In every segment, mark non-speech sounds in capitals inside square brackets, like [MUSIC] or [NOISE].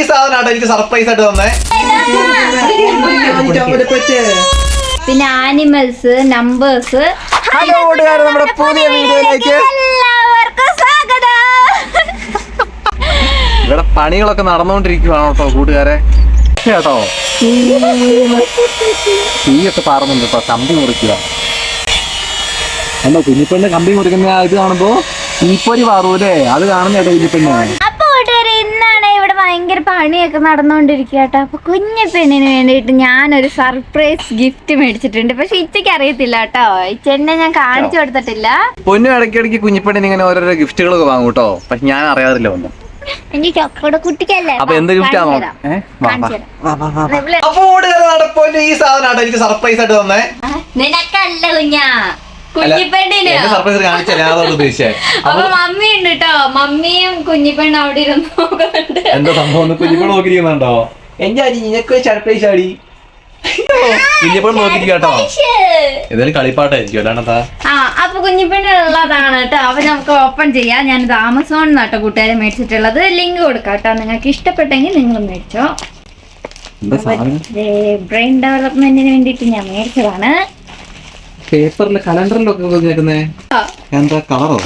ഈ സാധനമാണ് എനിക്ക് സർപ്രൈസ് ആയിട്ട് തന്നെ. പിന്നെ ആനിമൽസ് നമ്പേഴ്സ് ഹലോ കൂട്ടുകാരെ നമ്മുടെ പുതിയ വീഡിയോയിലേക്ക്. എല്ലാവർക്കും സ്വാഗതം ഇവിടെ പണികളൊക്കെ നടന്നുകൊണ്ടിരിക്കുവാണ് കേട്ടോ കൂട്ടുകാരെ. കേട്ടോ? തീയൊക്കെ പാറുന്നുണ്ട് കേട്ടോ കമ്പി മുറിക്കുക. അല്ലോ കുഞ്ഞിപ്പെണ്ണ് കമ്പി മുറിക്കുന്ന ഇത് കാണുമ്പോ തീപ്പൊരി പാറൂലേ അത് കാണുന്ന കേട്ടോ കുഞ്ഞിപ്പെണ്ണ് അപ്പൊ കൂട്ടുകാരെ ഇന്നാണ് ഇവിടെ ഭയങ്കര പണിയൊക്കെ നടന്നുകൊണ്ടിരിക്കുക കേട്ടോ അപ്പൊ കുഞ്ഞു പെണ്ണിന് വേണ്ടിയിട്ട് ഞാനൊരു സർപ്രൈസ് ഗിഫ്റ്റ് മേടിച്ചിട്ടുണ്ട്. പക്ഷെ ഇച്ചയ്ക്ക് അറിയത്തില്ല കേട്ടോ. ഇച്ചെന്നെ ഞാൻ കാണിച്ചു കൊടുത്തിട്ടില്ല. പൊന്നു ഇടയ്ക്കിടയ്ക്ക് കുഞ്ഞിപ്പെണ്ണിന് ഇങ്ങനെ ഓരോരോ ഗിഫ്റ്റുകളൊക്കെ വാങ്ങും കേട്ടോ. പക്ഷെ ഞാൻ അറിയാറില്ല ഒന്നും. എനിക്ക് ചക്കോടെ കുട്ടിക്കല്ലേ? അപ്പൊ എന്ത് ഗിഫ്റ്റ് ആണോ? കാണിച്ചു തരാം. അപ്പൊ ഈ സാധനമാണ് എനിക്ക് സർപ്രൈസ് ആയിട്ട് തന്നെ. നിനക്കല്ല കുഞ്ഞാ. കുഞ്ഞിപ്പെണ്ണിന് സർപ്രൈസ് കാണിച്ചല്ലേ ഞാൻ അതോട് ഉദ്ദേശിച്ചത് അപ്പൊ മമ്മി ഉണ്ട് കേട്ടോ മമ്മിയും കുഞ്ഞിപ്പെണ്ണും അവിടെ ഇരുന്ന് നോക്കുന്നുണ്ട്. എന്താ സംഭവം? ഒന്ന് കുഞ്ഞിപ്പോൾ [LAUGHS] നോക്കിയിരിക്കുന്നുണ്ടോ? എന്റെ അരി നിനക്ക് സർപ്രൈസ് ആടി. കളിപ്പാട്ടായിരിക്കും അല്ലാണ്ട് ആ അപ്പൊ കുഞ്ഞിപ്പെണ്ണുള്ളതാണ് കേട്ടോ. അപ്പൊ നമുക്ക് ഓപ്പൺ ചെയ്യാം. ഞാനിത് ആമസോണിൽ നിന്നാട്ടോ കൂട്ടുകാരെ മേടിച്ചിട്ടുള്ളത്. ലിങ്ക് കൊടുക്കാം കേട്ടോ നിങ്ങൾക്ക് ഇഷ്ടപ്പെട്ടെങ്കിൽ നിങ്ങൾ മേടിച്ചോ. ബ്രെയിൻ ഡെവലപ്മെന്റിന് വേണ്ടിയിട്ട് ഞാൻ മേടിച്ചതാണ്. പേപ്പറിൽ കലണ്ടറിലൊക്കെ വെച്ചേക്കുന്നേ എന്താ കളറോ?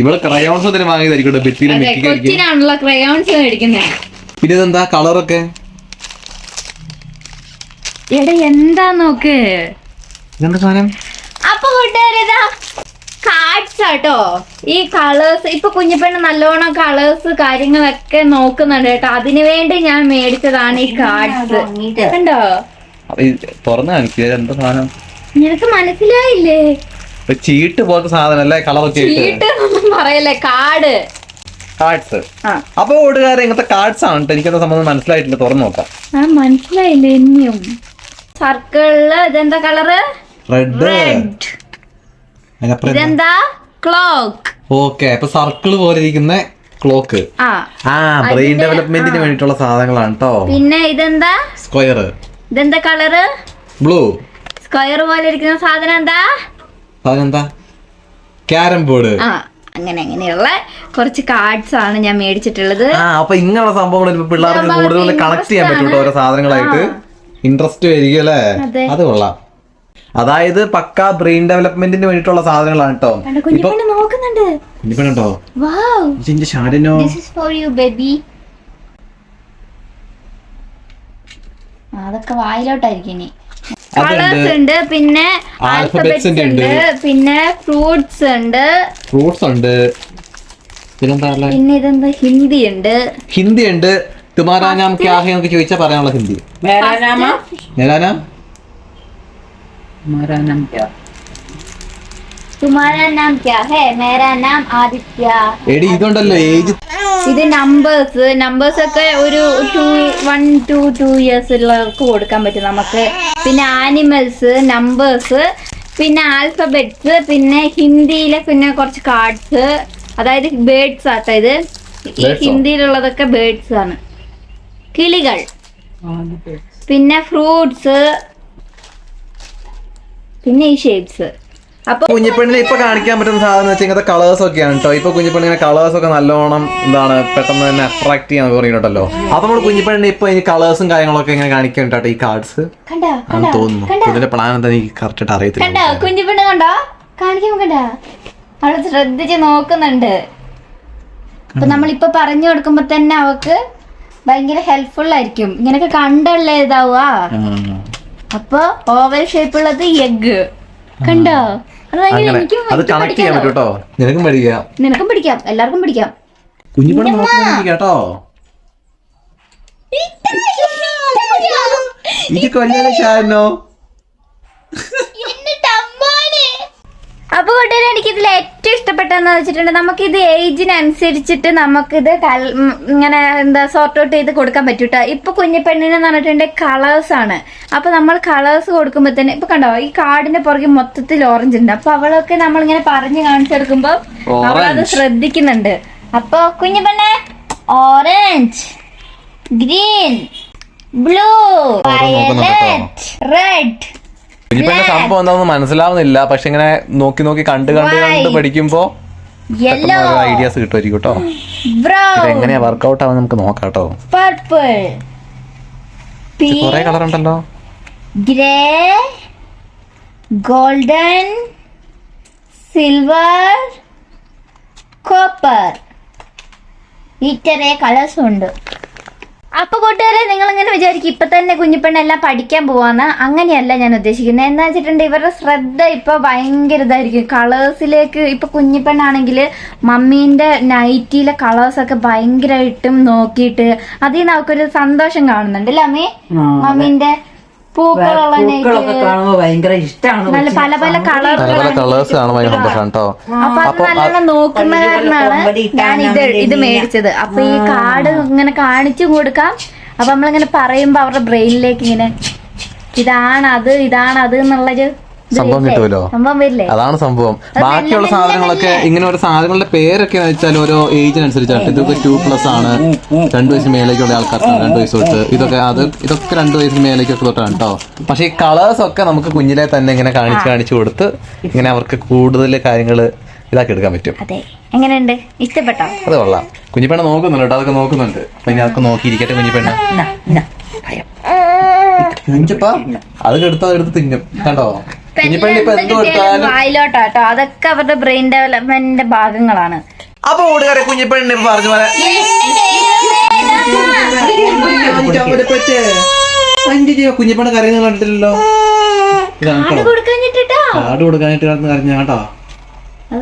ഇവൾ ക്രയോൺസ് വാങ്ങിയതായിരിക്കും ഭിത്തിയിലും കൊച്ചിനാണല്ലോ ക്രയോൺസ് മേടിക്കുന്നത് പിന്നെ ഇതെന്താ കളറൊക്കെ? എടാ എന്താ നോക്ക്? ഇതെന്താ സാധനം? അപ്പൊ കൂട്ടുകാരിതാ കാർഡ്സ് ആട്ടോ. ഈ കളേഴ്സ് ഇപ്പൊ കുഞ്ഞിപ്പെണ്ണ് നല്ലോണം കളേഴ്സ് കാര്യങ്ങളൊക്കെ നോക്കുന്നുണ്ട് കേട്ടോ. അതിനു വേണ്ടി ഞാൻ മേടിച്ചതാണ് ഈ കാർഡ്സ് കണ്ടോ? തുറന്ന് കാണിക്കുക എന്താ സാധനം? നിനക്ക് മനസ്സിലായില്ലേ? ചീട്ട് പോലത്തെ സാധനം അല്ലേ കളറൊക്കെ ചീട്ട് പറയല്ലേ കാർഡ് കാർഡ്സ് അപ്പൊ ഓടുകാരെ ഇങ്ങനത്തെ കാർഡ്സ് ആണ് എനിക്കത് സംബന്ധം മനസ്സിലായിട്ടില്ല. തുറന്നു നോക്കാം. ആ മനസ്സിലായില്ലേ ഇനിയും? സർക്കിളിൽ ഇതെന്താ കളറ് റെഡ് ഇതെന്താ? ക്ലോക്ക് ഓക്കെ അപ്പൊ സർക്കിൾ പോലെ ഇരിക്കുന്ന ക്ലോക്ക് ആ. ബ്രെയിൻ ഡെവലപ്മെന്റിന് വേണ്ടിയിട്ടുള്ള സാധനങ്ങളാണ് കേട്ടോ പിന്നെ ഇതെന്താ? സ്ക്വയർ ഇതെന്താ കളറ് ബ്ലൂ സ്ക്വയർ പോലെ ഇരിക്കുന്ന സാധനം എന്താ? അതെന്താ ക്യാരം ബോർഡ്. ആ അങ്ങനെ അങ്ങനെയുള്ള കുറച്ച് കാർഡ്സ് ആണ് ഞാൻ മേടിച്ചിട്ടുള്ളത്. ആ അപ്പൊ ഇങ്ങനെയുള്ള സംഭവങ്ങൾ ഇപ്പൊ പിള്ളേർക്ക് കൂടുതൽ കളക്ട് ചെയ്യാൻ പറ്റും കേട്ടോ ഓരോ സാധനങ്ങളായിട്ട്. ഇൻട്രസ്റ്റ് ആയിരിക്കും അല്ലേ? അതെ. അത് കൊള്ളാം. അതായത് പക്ക ബ്രെയിൻ ഡെവലപ്മെന്റിന് വേണ്ടിട്ടുള്ള സാധനങ്ങളാണ് കേട്ടോ ഇപ്പൊ നോക്കുന്നുണ്ട്. കുഞ്ഞിപ്പെണ്ണുണ്ടോ വാവ് ഇതിന്റെ ഷാരിനോ this is for you baby അതൊക്കെ വായിലോട്ടായിരിക്കും ഇനി. കളേഴ്സ് ഉണ്ട്. പിന്നെ ആൽഫബറ്റ്സ് ഉണ്ട്. പിന്നെ ഫ്രൂട്ട്സ് ഉണ്ട്. ഫ്രൂട്ട്സ് ഉണ്ട്. പിന്നെന്താ പിന്നെ ഇതെന്താ? ഹിന്ദി ഉണ്ട്. ഹിന്ദി ഉണ്ട്. തുമാരാ നാം ക്യാ ഹെ എന്നൊക്കെ പറയാനുള്ള ഹിന്ദി. മേരാ നാമ? മേരാ നാം മേരാ നാം ക്യാ. തുമാരാ നാം ക്യാ ഹെ. മേരാ നാം ആദിത്യ. എടി ഇതുണ്ടല്ലോ ഏജ് ഇത് നമ്പേഴ്സ് നമ്പേഴ്സ് ഒക്കെ ഒരു two one two two years ഉള്ളവർക്ക് കൊടുക്കാൻ പറ്റും നമുക്ക്. പിന്നെ ആനിമൽസ് നമ്പേഴ്സ് പിന്നെ ആൽഫബെറ്റ്സ് പിന്നെ ഹിന്ദിയിലെ പിന്നെ കുറച്ച് കാർഡ്സ് അതായത് ബേർഡ്സ് ആട്ടോ ഇത്. ഈ ഹിന്ദിയിലുള്ളതൊക്കെ ബേർഡ്സ് ആണ്. കിളികൾ. പിന്നെ ഫ്രൂട്ട്സ് പിന്നെ ഈ ഷേപ്സ് അപ്പൊ കുഞ്ഞിപ്പെണ്ണിനെ ഇപ്പൊ കാണിക്കാൻ പറ്റുന്ന സാധനം വെച്ചാൽ ഇങ്ങനത്തെ കളേഴ്സ് ഒക്കെയാണ് കേട്ടോ ഇപ്പൊ കുഞ്ഞിപ്പെണ്ണിനെ കളേഴ്സ് ഒക്കെ നല്ലോണം എന്താണ് പെട്ടെന്ന് തന്നെ അട്രാക്ട് ചെയ്യാൻ പറയുന്നുണ്ടല്ലോ അപ്പൊ നമ്മൾ കുഞ്ഞിപ്പെണ്ണിനെ ഇപ്പൊ ഇനി കളേഴ്സും കാര്യങ്ങളൊക്കെ ഇങ്ങനെ കാണിക്കാൻ കേട്ടോ ഈ കാർഡ്സ് ആണെന്ന് തോന്നുന്നു. ഇതിന്റെ പ്ലാൻ എന്താ എനിക്ക് കറക്റ്റ് ആയിട്ട് അറിയത്തില്ല കണ്ടോ കുഞ്ഞിപ്പെണ്ണ് കണ്ടോ? കാണിക്കാൻ കണ്ടോ? അവൾ ശ്രദ്ധിച്ച് നോക്കുന്നുണ്ട്. അപ്പൊ നമ്മളിപ്പോ പറഞ്ഞു കൊടുക്കുമ്പോ തന്നെ അവക്ക് ഭയങ്കര ഹെൽപ്ഫുൾ ആയിരിക്കും. ഇങ്ങനൊക്കെ കണ്ടല്ലേ ഇതാവുക. അപ്പൊ ഓവൽ ഷേപ്പുള്ളത് എഗ് കണ്ടോ? അങ്ങനെ. അത് കണക്ട് ചെയ്യാൻ പറ്റും പഠിക്കാലോ. കേട്ടോ നിനക്കും പഠിക്കാം. നിനക്കും പഠിക്കാം. എല്ലാവർക്കും പഠിക്കാം. കുഞ്ഞിപ്പണം നോക്കി കേട്ടോ. ഇത് കൊല്ലോ ഷാനോ അപ്പൊ കൂട്ടുകാരെ എനിക്ക് ഇതിൽ ഏറ്റവും ഇഷ്ടപ്പെട്ടതെന്ന് വെച്ചിട്ടുണ്ട് നമുക്ക് ഇത് ഏജിനനുസരിച്ചിട്ട് നമുക്കിത് ഇങ്ങനെ എന്താ സോർട്ട് ഔട്ട് ചെയ്ത് കൊടുക്കാൻ പറ്റും കേട്ടോ ഇപ്പൊ പെണ്ണിനെന്ന് പറഞ്ഞിട്ടുണ്ടെങ്കിൽ കളേഴ്സ് ആണ്. അപ്പൊ നമ്മൾ കളേഴ്സ് കൊടുക്കുമ്പോൾ തന്നെ ഇപ്പൊ കണ്ടോ ഈ കാർഡിന്റെ പുറകെ മൊത്തത്തിൽ ഓറഞ്ച് ഉണ്ട്. അപ്പൊ അവളൊക്കെ നമ്മൾ ഇങ്ങനെ പറഞ്ഞു കാണിച്ചെടുക്കുമ്പോ അവളത്. ശ്രദ്ധിക്കുന്നുണ്ട്. അപ്പൊ കുഞ്ഞിപ്പെണ്ണെ orange green blue violet red കുഞ്ഞിപ്പെണ്ണിന്റെ സംഭവം? എന്താണെന്ന് മനസ്സിലാവുന്നില്ല. പക്ഷെ ഇങ്ങനെ നോക്കി നോക്കി കണ്ട് കണ്ട് കണ്ട്. പഠിക്കുമ്പോ ഐഡിയാസ് കിട്ടുമായിരിക്കും കേട്ടോ എങ്ങനെയാ വർക്കൗട്ട് ആവാൻ നമുക്ക് നോക്കാം കേട്ടോ. കുറെ കളർ ഉണ്ടല്ലോ. ഗ്രേ ഗോൾഡൻ സിൽവർ കോപ്പർ ഇത്രേ കളേഴ്സ് ഉണ്ട്. അപ്പൊ കൂട്ടുകാരെ നിങ്ങൾ ഇങ്ങനെ വിചാരിക്കും ഇപ്പൊ തന്നെ കുഞ്ഞിപ്പെണ്ണ എല്ലാം പഠിക്കാൻ പോവാന്ന്. അങ്ങനെയല്ല ഞാൻ ഉദ്ദേശിക്കുന്നത്. എന്താ വെച്ചിട്ടുണ്ടെങ്കിൽ ഇവരുടെ ശ്രദ്ധ ഇപ്പൊ ഭയങ്കര ഇതായിരിക്കും. കളേഴ്സിലേക്ക് ഇപ്പൊ കുഞ്ഞിപ്പെണ്ണാണെങ്കിൽ മമ്മീന്റെ നൈറ്റിയിലെ കളേഴ്സ് ഒക്കെ ഭയങ്കരമായിട്ടും നോക്കിയിട്ട് അതിൽ നിന്ന് അവർക്കൊരു സന്തോഷം കാണുന്നുണ്ട് അല്ലേ അമ്മേ? മമ്മീന്റെ പൂക്കളൊക്കെ കാണുമ്പോ ഭയങ്കര ഇഷ്ടമാണ് നല്ല പല പല കളർ പല കളേഴ്സ് കാണുമ്പോൾ ഭയങ്കര സന്തോഷമാണ് കേട്ടോ അപ്പൊ അത് നല്ലോണം നോക്കുന്ന കാരണമാണ് ഞാൻ ഇത് ഇത് മേടിച്ചത്. അപ്പൊ ഈ കാർഡ് ഇങ്ങനെ കാണിച്ചു കൊടുക്കാം. അപ്പൊ നമ്മളിങ്ങനെ പറയുമ്പോ അവരുടെ ബ്രെയിനിലേക്ക് ഇങ്ങനെ ഇതാണ് അത് ഇതാണ് അത് എന്നുള്ളൊരു സംഭവം? കിട്ടുമല്ലോ. അതാണ് സംഭവം. ബാക്കിയുള്ള സാധനങ്ങളൊക്കെ ഇങ്ങനെ ഓരോ സാധനങ്ങളുടെ പേരൊക്കെ വെച്ചാൽ ഓരോ ഏജിനനുസരിച്ചാണ് ഇതൊക്കെ ടു പ്ലസ് ആണ്. രണ്ടു വയസ്സിന് മേലേക്കുള്ള ആൾക്കാർക്കാണ് രണ്ടു വയസ്സ് തൊട്ട്. ഇതൊക്കെ അത് ഇതൊക്കെ രണ്ടു വയസ്സിന് മേലേക്കൊക്കെ തൊട്ടാണ് കേട്ടോ പക്ഷെ ഈ കളേഴ്സ് ഒക്കെ നമുക്ക് കുഞ്ഞിലെ തന്നെ ഇങ്ങനെ കാണിച്ച് കാണിച്ചു കൊടുത്ത് ഇങ്ങനെ അവർക്ക് കൂടുതൽ കാര്യങ്ങൾ ഇതാക്കി എടുക്കാൻ പറ്റും. അതെ. എങ്ങനെയുണ്ട്? ഇഷ്ടപ്പെട്ടോ? അത് കൊള്ളാം. കുഞ്ഞിപ്പെണ്ണ നോക്കുന്നുണ്ട് കേട്ടോ അതൊക്കെ നോക്കുന്നുണ്ട്. പിന്നെ അതൊക്കെ നോക്കിയിരിക്കട്ടെ കുഞ്ഞിപ്പെണ്ണ. കുഞ്ഞിപ്പ അത് കെടുത്തോ എടുത്ത് തിന്നും. കണ്ടോ? വായിലോട്ടാട്ടോ. അതൊക്കെ അവരുടെ ബ്രെയിൻ ഡെവലപ്മെന്റിന്റെ ഭാഗങ്ങളാണ്. അപ്പൊ ഓടുകാരെ കുഞ്ഞിപ്പെണ്ണിനെ പറഞ്ഞു പോലെ. കുഞ്ഞിപ്പണ കരയുന്ന കണ്ടിട്ടില്ലല്ലോ? അത് കാട് കൊടുക്കാനായിട്ട് കിടന്ന് കരഞ്ഞ കേട്ടോ. അത്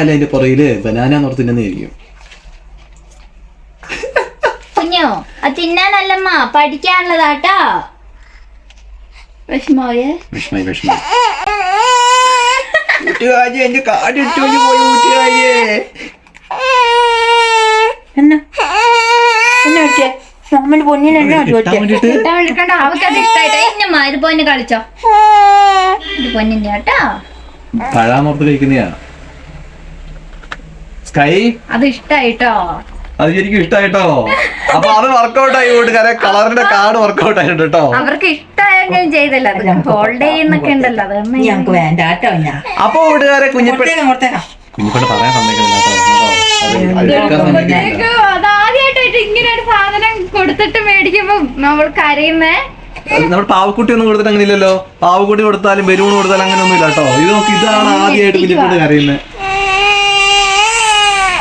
അതിന്റെ പുറകിൽ? ബനാന നോർത്ത് തിന്നുന്നതായിരിക്കും കുഞ്ഞോ അത് തിന്നാനല്ലമ്മ. പഠിക്കാനുള്ളതാട്ടോ. വിഷമോയെ വിഷമായി വിഷമായി കൂട്ടുകാരി എന്റെ കാട് ഇട്ടോണ്ട് പോയി കൂട്ടുകാരിയെ എന്നാ? എന്നാ പറ്റിയെ? മാമന്റെ പൊന്നിന് എന്നാ കിട്ടാൻ വേണ്ടിട്ട് എടുക്കണ്ട അവക്കത് ഇഷ്ടായിട്ടോ. ഇന്നമ്മ ഇത് പൊന്ന് കളിച്ചോ. ഇത് പൊന്നിന്റെ കേട്ടോ. പഴാന്നോർത്ത് കഴിക്കുന്നയാ. സ്കൈ? അത് ഇഷ്ടായിട്ടോ. അത് ശരിക്കും ഇഷ്ടായിട്ടോ? അപ്പൊ അത് വർക്കൗട്ട് ആയി കൂട്ടുകാരെ കളറിന്റെ കാർഡ് വർക്കൗട്ട് ആയിട്ടുണ്ട് കേട്ടോ. അവർക്ക് ഇഷ്ടമായെങ്കിലും ചെയ്തല്ലോ. അത് ഹോൾഡ് ചെയ്യുന്നൊക്കെ ഉണ്ടല്ലോ അത് അമ്മ. ഞങ്ങക്ക് വേണ്ട കേട്ടോ ഞാൻ. അപ്പൊ വീട്ടുകാരെ കുഞ്ഞിപ്പെ കൊടുത്തേക്കാം കൊടുത്തേക്കാം. പറയാൻ സമ്മതിക്കുന്നില്ല ഇങ്ങനെ ഒരു സാധനം കൊടുത്തിട്ട് മേടിക്കുമ്പോ നമ്മൾ കരയുന്നേ. നമ്മൾ പാവക്കുട്ടി ഒന്നും കൊടുത്തിട്ട് അങ്ങനെ ഇല്ലല്ലോ പാവക്കുട്ടി കൊടുത്താലും ബലൂൺ കൊടുത്താലും അങ്ങനെ ഒന്നും ഇല്ല കേട്ടോ. ഇത് നോക്ക് ഇതാണ് ആദ്യമായിട്ട് കുഞ്ഞിപ്പെട്ട് കരയുന്നത്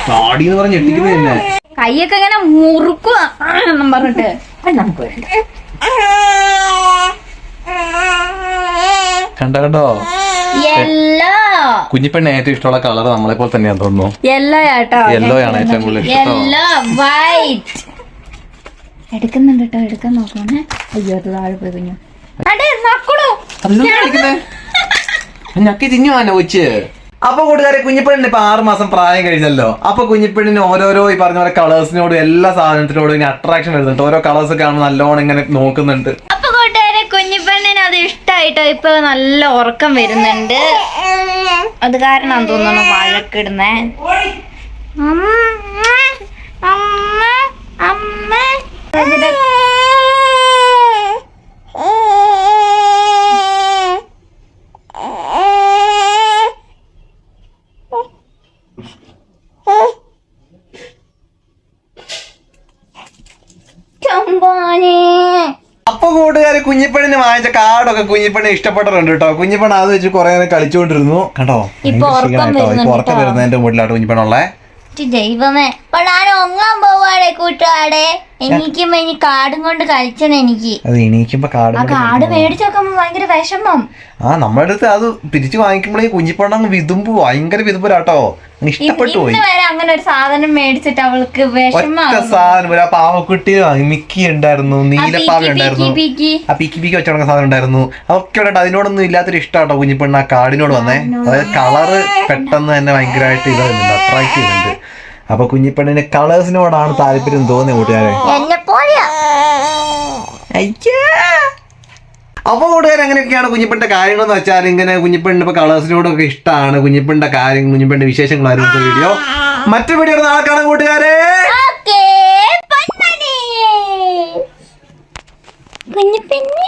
താടി എന്ന് പറഞ്ഞ് ഞെട്ടിക്കുന്നത് തന്നെ കൈയൊക്കെ ഇങ്ങനെ മുറുക്കുക എന്നും പറഞ്ഞിട്ട്. അത് നമുക്ക് വേണ്ട. കണ്ടോ കണ്ടോ? യെല്ലോ. കുഞ്ഞിപ്പെണ്ണ ഏറ്റവും ഇഷ്ടമുള്ള കളർ നമ്മളെ പോലെ തന്നെയാന്ന് തോന്നുന്നു. യെല്ലോ ആട്ടോ. യെല്ലോ ആണ് ഏറ്റവും കൂടുതൽ ഇഷ്ടം. Yellow white. എടുക്കുന്നുണ്ട് കേട്ടോ എടുക്കാൻ നോക്കണേ അയ്യോ അത് താഴെ പോയി കുഞ്ഞു. അടേ നോക്കണു അതെന്താ കാണിക്കുന്നെ? ഞക്കി തിന്നു ആന കൊച്ച്? അപ്പൊ കൂട്ടുകാരെ കുഞ്ഞിപ്പെണ്ണിന് ഇപ്പൊ ആറ് മാസം പ്രായം കഴിഞ്ഞല്ലോ. അപ്പൊ കുഞ്ഞിപ്പെണ്ണിന് ഓരോരോ ഈ പറഞ്ഞ പോലെ കളേഴ്സിനോടും എല്ലാ സാധനത്തിനോടും ഇനി അട്രാക്ഷൻ വരുന്നുണ്ട്. ഓരോ കളേഴ്സ് കാണുമ്പോൾ നല്ലോണം ഇങ്ങനെ നോക്കുന്നുണ്ട്. അപ്പൊ കൂട്ടുകാരെ കുഞ്ഞിപ്പെണ്ണിന് അത് ഇഷ്ടമായിട്ടോ ഇപ്പൊ നല്ല ഉറക്കം വരുന്നുണ്ട്. അത് കാരണം തോന്നുന്നു വഴക്കിടുന്നേ. അമ്മ, അമ്മ, അമ്മ. അപ്പൊ കൂട്ടുകാർ കുഞ്ഞിപ്പണിന് വാങ്ങിച്ച കാർഡൊക്കെ കുഞ്ഞിപ്പണി ഇഷ്ടപ്പെട്ടിട്ടുണ്ട് കേട്ടോ. കുഞ്ഞിപ്പണ അത് വെച്ച് കുറെ നേരം കളിച്ചുകൊണ്ടിരുന്നു. കണ്ടോ? ഉറക്കം വരുന്നതിന്റെ മുകളിലാണ് കുഞ്ഞിപ്പണുള്ളേ ദൈവമേ. അപ്പൊ ഞാൻ ഒങ്ങാൻ പോവാടെ കൂട്ടുകാടെ എനിക്കും ഇനി കാടും കൊണ്ട് കളിച്ചണം എനിക്ക്. അത് എണീക്കുമ്പോ കാർഡ് ആ കാട് മേടിച്ചു നോക്കുമ്പോ ഭയങ്കര വിഷമം. ആ നമ്മുടെ അടുത്ത് അത് പിരിച്ചു വാങ്ങിക്കുമ്പോഴേ കുഞ്ഞിപ്പെണ്ണ അങ്ങ് വിതുമ്പ് ഭയങ്കര ഇ- ഇഷ്ടപ്പെട്ടു പോയി. ഇന്ന് വരെ അങ്ങനെ ഒരു സാധനം മേടിച്ചിട്ട് അവൾക്ക് ഒറ്റ വിഷമാവും സാധനം ഒരു ആ പാവക്കുട്ടി മിക്കി ഉണ്ടായിരുന്നു നീലപ്പാവ ഉണ്ടായിരുന്നു പീക്കി ആ പിക്കി പിക്കി വെച്ച സാധനം ഉണ്ടായിരുന്നു. അതൊക്കെ ഉണ്ട്. അതിനോടൊന്നും ഇല്ലാത്തൊരു ഇഷ്ടാട്ടോ കുഞ്ഞിപ്പെണ്ണ ആ കാടിനോട് വന്നേ. അതായത് കളറ് പെട്ടെന്ന് തന്നെ ഭയങ്കരമായിട്ട് ഇത് അട്രാക്ട് ചെയ്യുന്നുണ്ട്. അപ്പൊ കുഞ്ഞിപ്പണ്ണിന് കളേഴ്സിനോടാണ് താല്പര്യം തോന്നിയ കൂട്ടുകാരെ? അപ്പോൾ കൂട്ടുകാർ എങ്ങനെയൊക്കെയാണ് കുഞ്ഞിപ്പണിന്റെ കാര്യങ്ങൾ എന്ന് വെച്ചാൽ ഇങ്ങനെ കുഞ്ഞിപ്പണ്ണിന് ഇപ്പൊ കളേഴ്സിനോടൊക്കെ ഇഷ്ടമാണ് കുഞ്ഞിപ്പണിന്റെ കാര്യം വിശേഷങ്ങൾ വിശേഷങ്ങളായിരുന്നു വീഡിയോ മറ്റു വീഡിയോ നാളെ കാണാം കൂട്ടുകാരെ. കുഞ്ഞിപ്പണ്ണി.